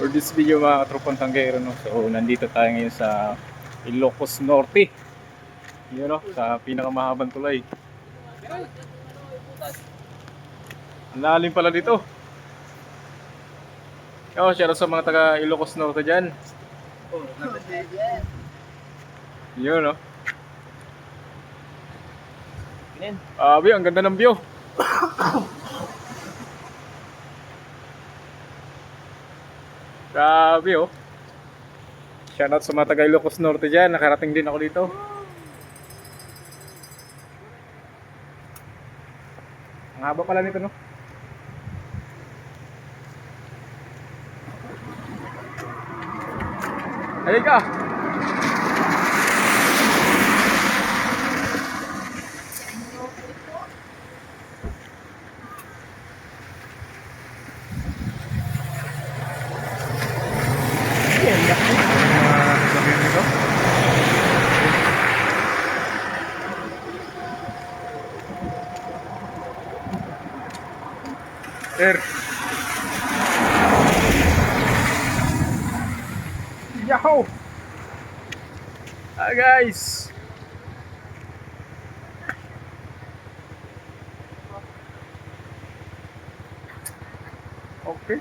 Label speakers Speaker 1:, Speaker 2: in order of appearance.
Speaker 1: For this video mga katropang tanggero no. So nandito tayo ngayon sa Ilocos Norte. Yun no, sa pinakamahabang tulay. Ang lalim pala dito. Oh, shoutout sa mga taga Ilocos Norte dyan. Yun no. Abi, ang ganda ng view. Grabe oh. Shoutout sa mga taga Ilocos Norte dyan. Nakarating din ako dito. Ang haba pala nito no. Halika! এর yahoo, Hi guys! Okay.